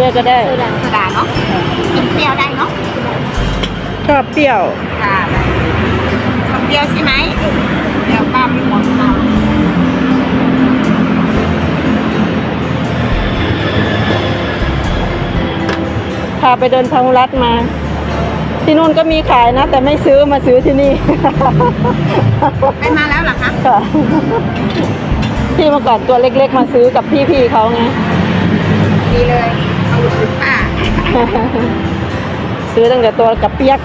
ด้วยก็ได้โซดาโซดาเนาะกินเปรี้ยวได้เนาะชอบเปรี้ยวค่ะชอบเปรี้ยวใช่ไหมเดี๋ยวป้าไม่หมดเราพาไปเดินทางรัดมา ที่นู่นก็มีขายนะ แต่ไม่ซื้อมาซื้อที่นี่ไปมาแล้วเหรอคะค่ะพี่เมื่อก่อนตัวเล็กๆ มาซื้อกับพี่ๆเขาไงดีเลย ซื้อตั้งแต่ตัวกับเปียก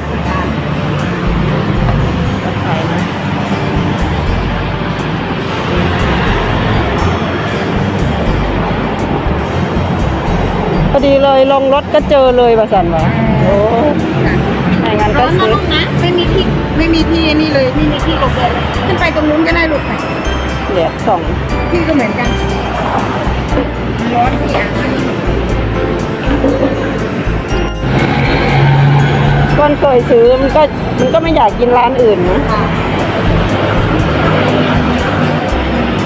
พอดีเลยลงรถก็เจอเลยประสันวะโอ้ไม่งั้นร้ก็อนนะซื้อลูกนะไม่มีที่ไม่มีที่นี่เลยไม่มีที่หลบเลยขึ้นไปตรงนู้นก็ได้ลูกไปเหลียดสองพี่ก็เหมือนกันร้อนที่อะ ก้อนเคยซื้อมันก็มันก็ไม่อยากกินร้านอื่นนะค่ะ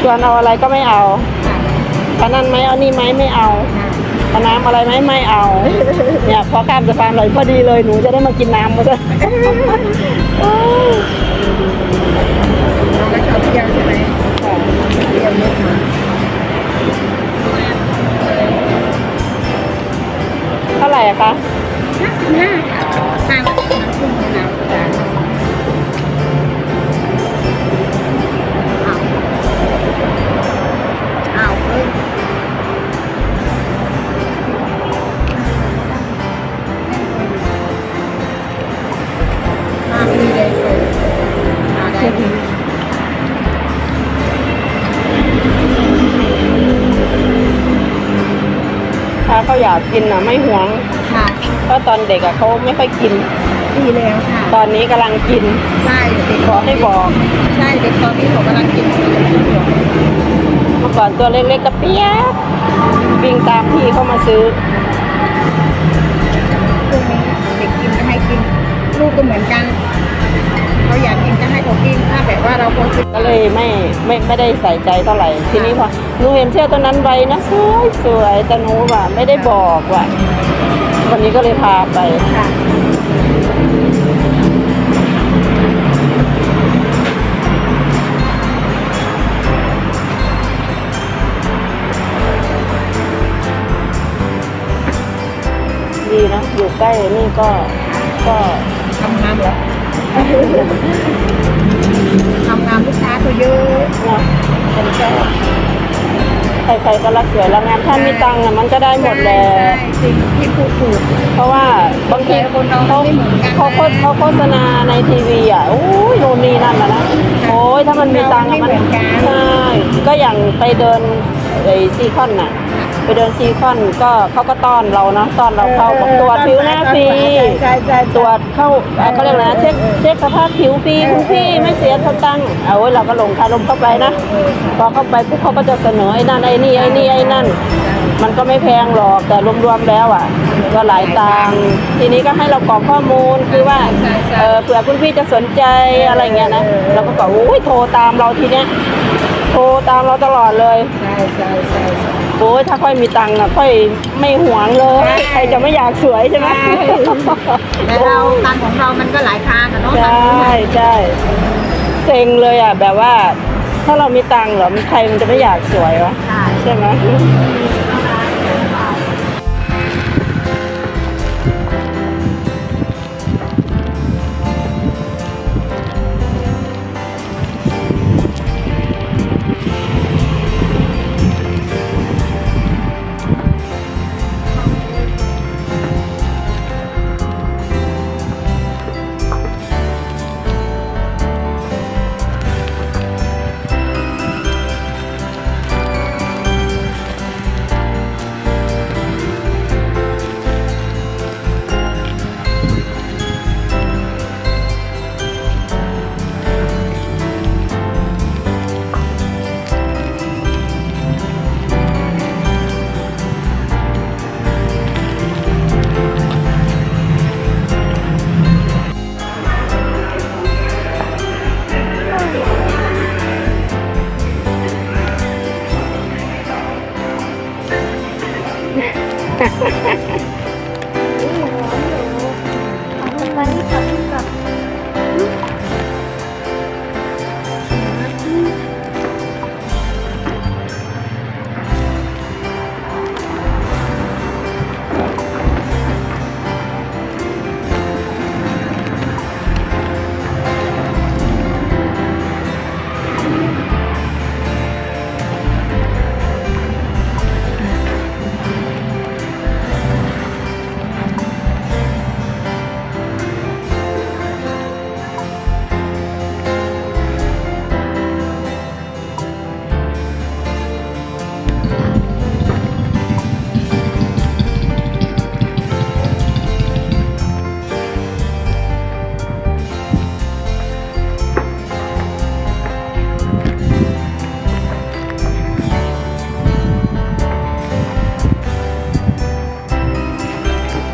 ชวนเอาอะไรก็ไม่เอาอันนั้นไหมเอานี่ไหมไม่เอาเอาน้ำอะไรไหมไม่เอา เนี่ยพอข้ามสะพานเลยพอดีเลยหนูจะได้มากินน้ำมาซะ อยากกินอะไม่หวงค่ะเพราะตอนเด็กอะเขาไม่ค่อยกิน ดีแล้วค่ะตอนนี้กำลังกินใช่เด็กขอให้บอกใช่เด็กตอนนี้ผมกำลังกินเมื่อก่อนตัวเล็กๆกระเปียกวิ่งตามพี่เขามาซื้อช่วงนี้เด็กกินก็ให้กินลูกก็เหมือนกันเขาอยาก เราควรซื้อก็เลยไม่ไม่ไม่ได้ใส่ใจเท่าไหร่ ทีนี้พอหนูเห็นเชือกตัวนั้นไว้นะสวยสวยแต่หนูว่าไม่ได้บอกว่าวันนี้ก็เลยพาไปค่ะดีนะอยู่ใกล้นี่ก็ก็ทำงานเหรอ ทำงานลูกค้าก็เยอะเนาะเป็นแค่ใครๆก็รักสวยรักงามถ้ามีตังค์อะมันก็ได้หมดแหละใช่จริงที่พูดถูก เพราะว่าบางทีแต่คนเราเขาไม่เหมือนกันนะ เขาโฆษเขาโฆษณาในทีวีอะโอ้ยโน่นนี่นั่นนะนะโอ้ยถ้ามันมีตังค์อะมันเราไม่เหมือนกัน ใช่ก็อย่างไปเดินไอ้ซีคอนน่ะ ไปเดินซีคอนก็เขาก็ต้อนเราเนาะต้อนเราเข้าบอกตรวจผิวหน้าฟรีใช่ใช่ตรวจเข้าเอ่อเขาเรียกอะไรนะเช็คเช็คสภาพผิวฟรีคุณพี่ไม่เสียเขาตังค์เอาไว้ยเราก็ลงคารมเข้าไปนะพอเข้าไปปุ๊บเขาก็จะเสนอไอ้นั่นไอ้นี่ไอ้นี่ไอ้นั่น มันก็ไม่แพงหรอกแต่รวมๆแล้วอะก็หลายตังค์ทีนี้ก็ให้เรากรอกข้อมูลคือว่าเออเผื่อคุณพี่จะสนใจอะไรเงี้ยนะเราก็บอกโอ้ยโทรตามเราทีเนี้ยโทรตามเราตลอดเลยใช่ใช่ใช่ใช่ โอ้ยถ้าค่อยมีตังค์นะค่อยไม่หวงเลยใช่ใครจะไม่อยากสวยใช่ไหมใช่แต่เราตังของเรามันก็หลายทางอะเนาะใช่ใช่เซ็งเลยอะแบบว่า ถ้าเรามีตังค์เหรอใครมันจะไม่อยากสวยวะใช่ใช่ไหม Ha ha ha!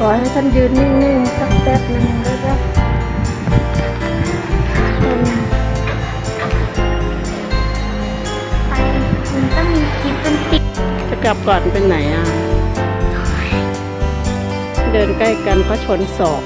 ขอให้ท่านยืนนิ่งๆสักแป๊บนึงได้ไหมไปมันต้องมีคลิปเป็นสิบจะกลับก่อนเป็นไหนอะ เดินใกล้กันก็ชนศอก